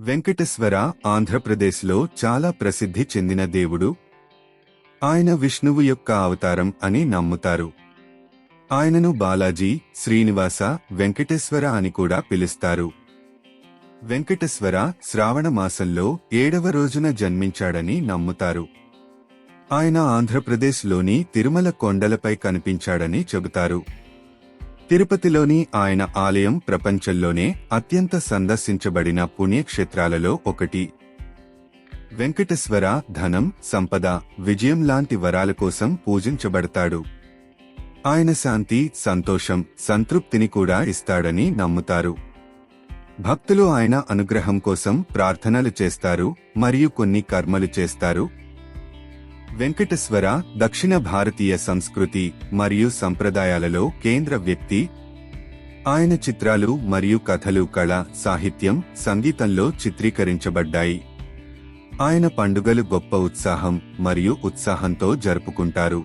వెంకటేశ్వర ఆంధ్రప్రదేశ్లో చాలా ప్రసిద్ధి చెందిన దేవుడు. ఆయన విష్ణువు యొక్క అవతారం అని నమ్ముతారు. ఆయనను బాలాజీ శ్రీనివాస వెంకటేశ్వర అని కూడా పిలుస్తారు. వెంకటేశ్వర శ్రావణ మాసంలో ఏడవ రోజున జన్మించాడని నమ్ముతారు. ఆయన ఆంధ్రప్రదేశ్లోని తిరుమల కొండలపై కనిపించాడని చెబుతారు. తిరుపతిలోని ఆయన ఆలయం ప్రపంచంలోనే అత్యంత సందర్శించబడిన పుణ్యక్షేత్రాలలో ఒకటి. వెంకటేశ్వర ధనం సంపద విజయం లాంటి వరాల కోసం పూజించబడతాడు. ఆయన శాంతి సంతోషం సంతృప్తిని కూడా ఇస్తాడని నమ్ముతారు. భక్తులు ఆయన అనుగ్రహం కోసం ప్రార్థనలు చేస్తారు మరియు కొన్ని కర్మలు చేస్తారు వెంకటేశ్వర దక్షిణ భారతీయ సంస్కృతి మరియు సంప్రదాయాలలో కేంద్ర వ్యక్తి. ఆయన చిత్రాలు మరియు కథలు కళ సాహిత్యం సంగీతంలో చిత్రీకరించబడ్డాయి. ఆయన పండుగలు గొప్ప ఉత్సాహం మరియు ఉత్సాహంతో జరుపుకుంటారు.